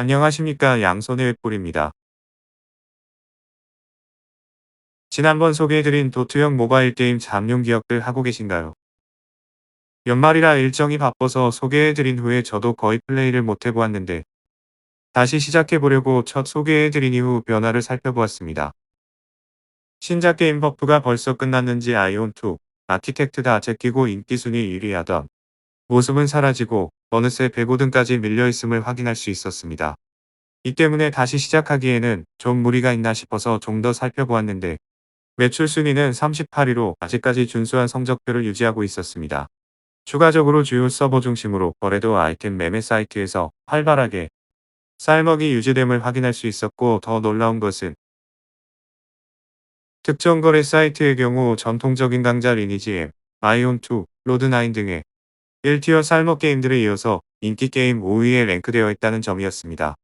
안녕하십니까 양손의 웹볼입니다. 지난번 소개해드린 도트형 모바일 게임 잠룡 기억들 하고 계신가요? 연말이라 일정이 바빠서 소개해드린 후에 저도 거의 플레이를 못해보았는데 다시 시작해보려고 첫 소개해드린 이후 변화를 살펴보았습니다. 신작 게임 버프가 벌써 끝났는지 아이온2, 아키텍트 다 제끼고 인기순위 1위 하던 모습은 사라지고 어느새 105등까지 밀려있음을 확인할 수 있었습니다. 이 때문에 다시 시작하기에는 좀 무리가 있나 싶어서 좀 더 살펴보았는데 매출 순위는 38위로 아직까지 준수한 성적표를 유지하고 있었습니다. 추가적으로 주요 서버 중심으로 거래도 아이템 매매 사이트에서 활발하게 쌀먹이 유지됨을 확인할 수 있었고 더 놀라운 것은 특정 거래 사이트의 경우 전통적인 강자 리니지 M, 아이온2, 로드9 등의 1티어 쌀먹 게임들에 이어서 인기 게임 5위에 랭크되어 있다는 점이었습니다.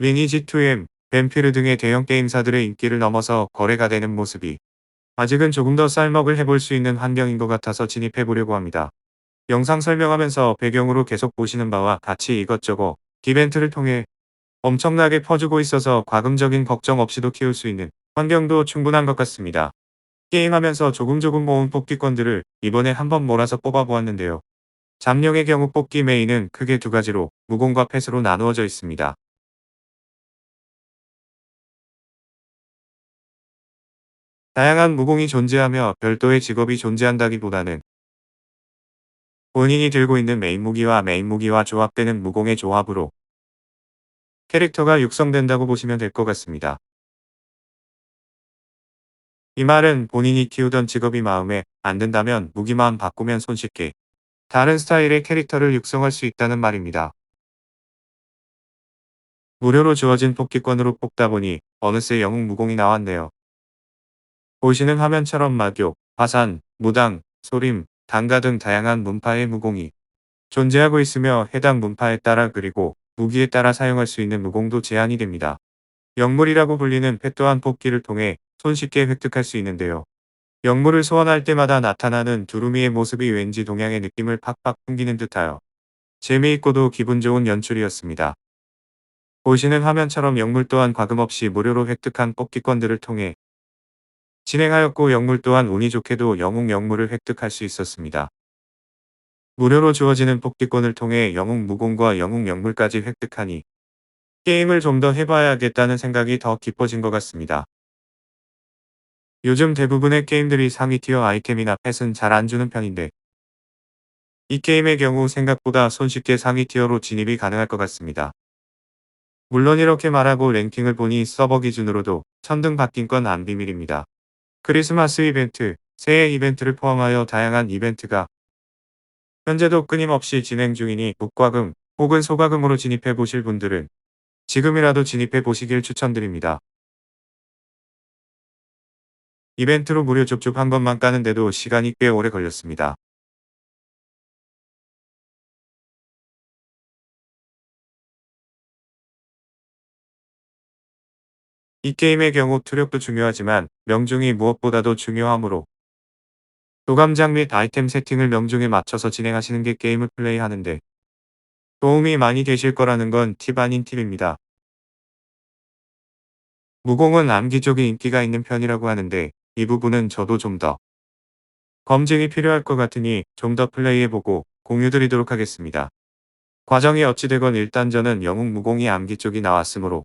리니지 2M, 뱀피르 등의 대형 게임사들의 인기를 넘어서 거래가 되는 모습이 아직은 조금 더 쌀먹을 해볼 수 있는 환경인 것 같아서 진입해보려고 합니다. 영상 설명하면서 배경으로 계속 보시는 바와 같이 이것저것 이벤트를 통해 엄청나게 퍼주고 있어서 과금적인 걱정 없이도 키울 수 있는 환경도 충분한 것 같습니다. 게임하면서 조금 조금 모은 뽑기권들을 이번에 한번 몰아서 뽑아보았는데요. 잠룡의 경우 뽑기 메인은 크게 두 가지로 무공과 펫으로 나누어져 있습니다. 다양한 무공이 존재하며 별도의 직업이 존재한다기보다는 본인이 들고 있는 메인 무기와 메인 무기와 조합되는 무공의 조합으로 캐릭터가 육성된다고 보시면 될 것 같습니다. 이 말은 본인이 키우던 직업이 마음에 안 든다면 무기만 바꾸면 손쉽게 다른 스타일의 캐릭터를 육성할 수 있다는 말입니다. 무료로 주어진 뽑기권으로 뽑다 보니 어느새 영웅 무공이 나왔네요. 보시는 화면처럼 마교, 화산, 무당, 소림, 단가 등 다양한 문파의 무공이 존재하고 있으며 해당 문파에 따라 그리고 무기에 따라 사용할 수 있는 무공도 제한이 됩니다. 영물이라고 불리는 펫 또한 뽑기를 통해 손쉽게 획득할 수 있는데요. 영물을 소환할 때마다 나타나는 두루미의 모습이 왠지 동양의 느낌을 팍팍 풍기는 듯하여 재미있고도 기분 좋은 연출이었습니다. 보시는 화면처럼 영물 또한 과금없이 무료로 획득한 뽑기권들을 통해 진행하였고 영물 또한 운이 좋게도 영웅 영물을 획득할 수 있었습니다. 무료로 주어지는 뽑기권을 통해 영웅 무공과 영웅 영물까지 획득하니 게임을 좀 더 해봐야겠다는 생각이 더 깊어진 것 같습니다. 요즘 대부분의 게임들이 상위 티어 아이템이나 펫은 잘 안 주는 편인데 이 게임의 경우 생각보다 손쉽게 상위 티어로 진입이 가능할 것 같습니다. 물론 이렇게 말하고 랭킹을 보니 서버 기준으로도 천등 바뀐 건 안 비밀입니다. 크리스마스 이벤트, 새해 이벤트를 포함하여 다양한 이벤트가 현재도 끊임없이 진행 중이니 북과금 혹은 소과금으로 진입해 보실 분들은 지금이라도 진입해 보시길 추천드립니다. 이벤트로 무료 줍줍 한 번만 까는데도 시간이 꽤 오래 걸렸습니다. 이 게임의 경우 투력도 중요하지만 명중이 무엇보다도 중요하므로 도감장 및 아이템 세팅을 명중에 맞춰서 진행하시는 게 게임을 플레이하는데 도움이 많이 되실 거라는 건 팁 아닌 팁입니다. 무공은 암기 쪽에 인기가 있는 편이라고 하는데 이 부분은 저도 좀 더 검증이 필요할 것 같으니 좀 더 플레이해보고 공유드리도록 하겠습니다. 과정이 어찌되건 일단 저는 영웅 무공이 암기 쪽이 나왔으므로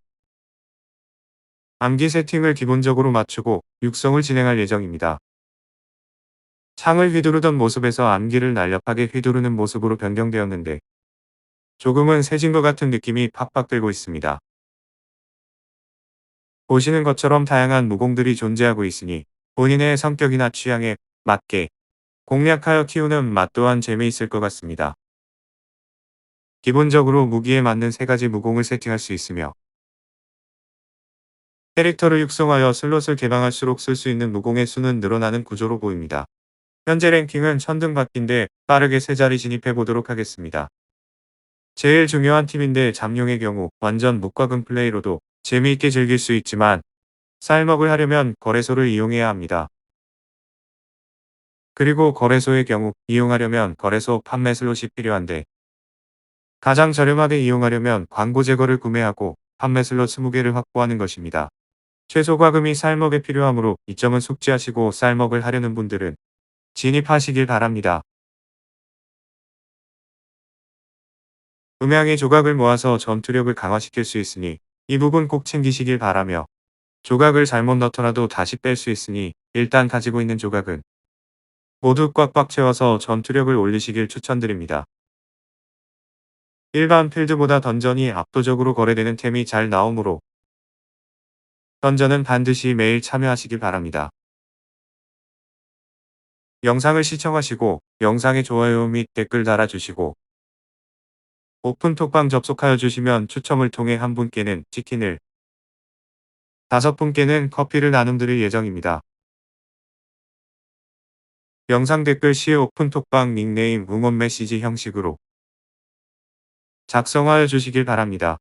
암기 세팅을 기본적으로 맞추고 육성을 진행할 예정입니다. 창을 휘두르던 모습에서 암기를 날렵하게 휘두르는 모습으로 변경되었는데 조금은 세진 것 같은 느낌이 팍팍 들고 있습니다. 보시는 것처럼 다양한 무공들이 존재하고 있으니 본인의 성격이나 취향에 맞게 공략하여 키우는 맛 또한 재미있을 것 같습니다. 기본적으로 무기에 맞는 세 가지 무공을 세팅할 수 있으며 캐릭터를 육성하여 슬롯을 개방할수록 쓸 수 있는 무공의 수는 늘어나는 구조로 보입니다. 현재 랭킹은 천등 바뀐데 빠르게 세 자리 진입해 보도록 하겠습니다. 제일 중요한 팀인데 잠룡의 경우 완전 묵과금 플레이로도 재미있게 즐길 수 있지만 쌀먹을 하려면 거래소를 이용해야 합니다. 그리고 거래소의 경우 이용하려면 거래소 판매 슬롯이 필요한데 가장 저렴하게 이용하려면 광고 제거를 구매하고 판매 슬롯 20개를 확보하는 것입니다. 최소 과금이 쌀먹에 필요하므로 이 점은 숙지하시고 쌀먹을 하려는 분들은 진입하시길 바랍니다. 음향의 조각을 모아서 전투력을 강화시킬 수 있으니 이 부분 꼭 챙기시길 바라며 조각을 잘못 넣더라도 다시 뺄 수 있으니 일단 가지고 있는 조각은 모두 꽉꽉 채워서 전투력을 올리시길 추천드립니다. 일반 필드보다 던전이 압도적으로 거래되는 템이 잘 나오므로 던전은 반드시 매일 참여하시길 바랍니다. 영상을 시청하시고 영상에 좋아요 및 댓글 달아주시고 오픈톡방 접속하여 주시면 추첨을 통해 한 분께는 치킨을 다섯 분께는 커피를 나눔 드릴 예정입니다. 영상 댓글 시 오픈 톡방 닉네임 응원 메시지 형식으로 작성하여 주시길 바랍니다.